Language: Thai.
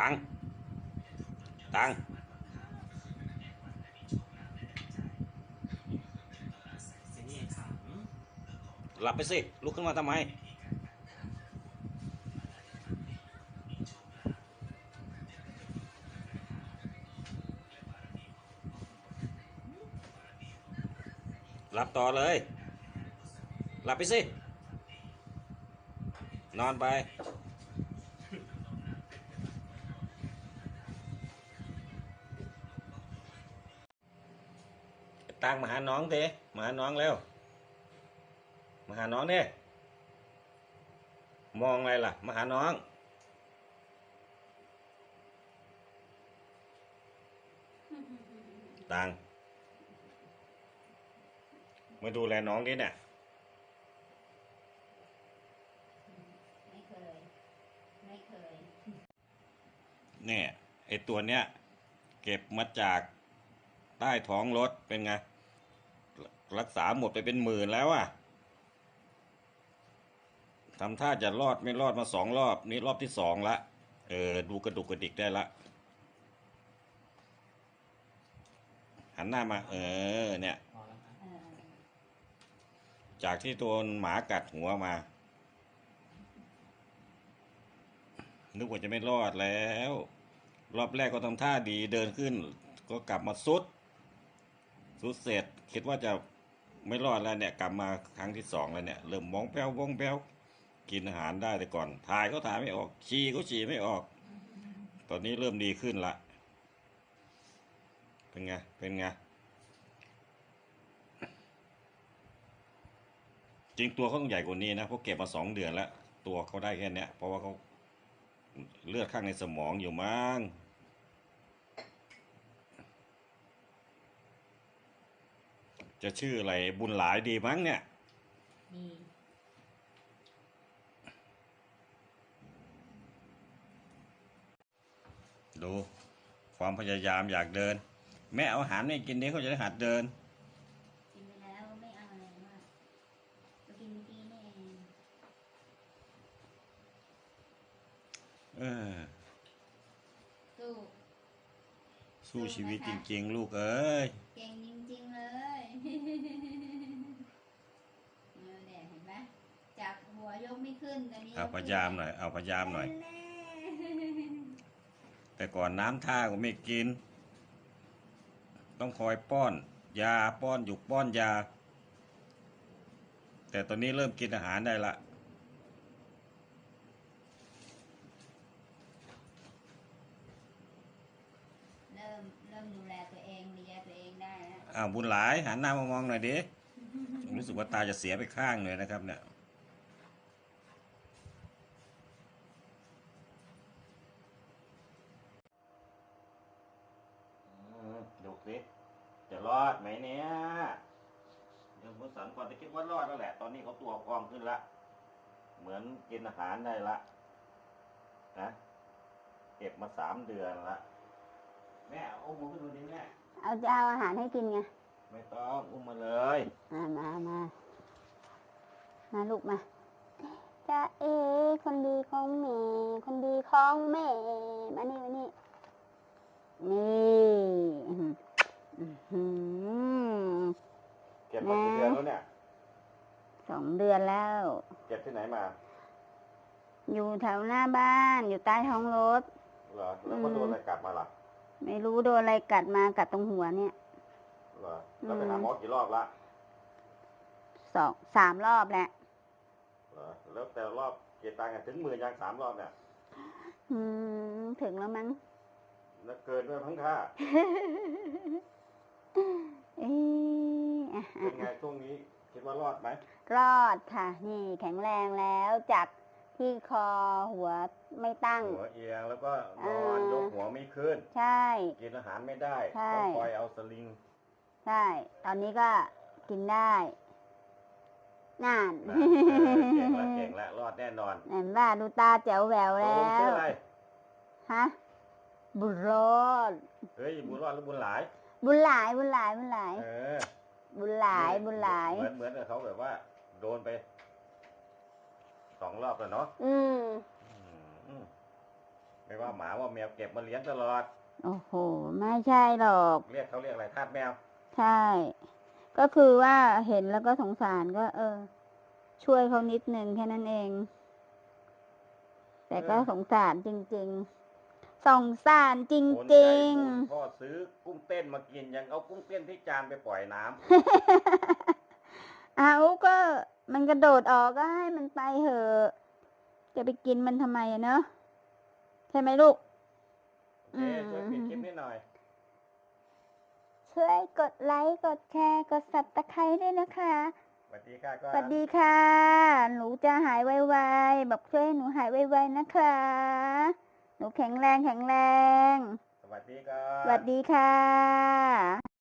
ตังตังหลับไปสิ ลุกขึ้นมาทำไม หลับต่อเลย หลับไปสิ นอนไป ตังมาหาน้องเถมาหาน้องเร็วมาหาน้องเนี่ยมองอะไรล่ะ มาหาน้อง ตังมาดูแลน้องดิเนี่ยไม่เคย ไม่เคย เนี่ยไอตัวเนี้ย เก็บมาจากใต้ท้องรถเป็นไง รักษาหมดไปเป็นหมื่นแล้วอะทำท่าจะรอดไม่รอดมาสองรอบ นี่รอบที่สองละ เออ ดูกระดุกกระดิกได้ละ หันหน้ามา เออ เนี่ย จากที่โดนหมากัดหัวมา นึกว่าจะไม่รอดแล้ว รอบแรกก็ทำท่าดีเดินขึ้น ก็กลับมาสุด สุดเสร็จ คิดว่าจะ ไม่รอดแล้วเนี่ยกลับมาครั้งที่สองแล้วเนี่ยเริ่มมองแป้วมองแป้วกินอาหารได้แต่ก่อนถ่ายก็ถ่ายไม่ออกฉี่ก็ฉี่ไม่ออก ตอนนี้เริ่มดีขึ้นละเป็นไงเป็นไงจริงตัวเขาต้องใหญ่กว่านี้นะเพราะเก็บมาสองเดือนแล้ว ตัวเขาได้แค่เนี้ยเพราะว่าเขาเลือดข้างในสมองอยู่มั้ง จะชื่ออะไรบุญหลายดีมั้งเนี่ยดีดูความพยายามอยากเดิน แม่เอาอาหารให้กินนี้เขาจะได้หัดเดิน กินไปแล้วไม่เอาอะไรมากก็กินเมื่อกี้นี่เองเออสู้สู้ชีวิตจริง ๆ ลูกเอ้ย เก่งจริงๆเลย เนี่ยเนี่ยเห็นไหมจากหัวยกไม่ขึ้นตอนนี้ เอาพยายามหน่อย เอาพยายามหน่อยแน่แต่ก่อนน้ำท่าก็ไม่กิน ต้องคอยป้อน ยาป้อนหยุกป้อนยา แต่ตอนนี้เริ่มกินอาหารได้ละเริ่มเริ่มดูแลตัวเองเลียตัวเองได้แล้วอ้าวบุญหลายหันหน้ามามองหน่อยดิ รู้สึกว่าตาจะเสียไปข้างเลยนะครับเนี่ย ดูสิจะ รอดไหมเนี่ยเดี๋ยวคุณสันก่อนจะคิดว่ารอดแล้วแหละ ตอนนี้เขาตัวพองขึ้นละ เหมือนกินอาหารได้ละนะเก็บมาสามเดือนละแม่เอาอุ้มมาขึ้นดูดิแม่เอาจะเอาอาหารให้กินไงไม่ต้องอุ้มมาเลยมามามามาลูกมาจะเอคนดีของแม่ คนดีของแม่ มานี่มานี่ นี่อื้อหืออื้อหือ เก็บมากี่เดือนแล้วเนี่ย ส องเดือนแล้วเก็บที่ไหนมา อยู่แถวหน้าบ้าน อยู่ใต้ท้องรถเหรอแล้วก็โดนอะไรกัดมาล่ะ ไม่รู้โดนอะไรกัดมากัดตรงหัวเนี่ยเหรอแล้วไปหาหมอกี่รอบละสองสามรอบแล้วเหรอแล้วแต่ละรอบเก็บตังค์อะถึงหมื่นยังสามรอบเนี่ยอืมถึงแล้วมั้งแล้วเกินด้วยพังค่าเอ๊ะอะเป็นไงอะช่วงนี้ คิดว่ารอดไหม รอดค่ะ นี่แข็งแรงแล้วจากที่คอหัวไม่ตั้ง หัวเอียงแล้วก็นอนอ่ายยกหัวไม่ขึ้น ใช่ กินอาหารไม่ได้ใช่ต้องคอยเอาสลิง ใช่ ตอนนี้ก็กินได้น่านนะเออเก่งแล้วเก่งแล้วรอดแน่นอนเห็นว่าดูตาแจ๋วแหววตกแล้ลงชื่อวอะไร ฮะ บุญรอด เฮ้ย บุญรอดหรือบุญหลาย บุญหลาย บุญหลาย บุญหลาย เออ บุญหลายบุญหลาย เหมือนเหมือนกับเขาแบบว่า โดนไปสองรอบแล้วเนาะอืมอืมไม่ว่าหมาว่าแมวเก็บมาเลี้ยงตลอด โอ้โห ไม่ใช่หรอก เรียกเขาเรียกอะไรทาสแมว ใช่ ก็คือว่าเห็นแล้วก็สงสารก็ เออ ช่วยเขานิดนึงแค่นั้นเอง แต่ก็เออสงสารจริง ๆ สงสารจคนใจริง บุญพ่อซื้อกุ้งเต้นมากินยังเอากุ้งเต้นที่จานไปปล่อยน้ำ ๆ เอาก็มันกระโดดออกก็ให้มันไปเถอะ จะไปกินมันทำไมอะเนอะใช่ไหมลูก โอเคช่วยปิดคลิปนิดหน่อย ช่วยกดไลค์ กดแชร์ กดสับตะไคร้ด้วยนะคะ สวัสดีค่ะก็สวัสดีค่ะ หนูจะหายไวๆ บอกช่วยให้หนูหายไวๆ นะคะ หนูแข็งแรงแข็งแรง สวัสดีก็สวัสดีค่ะ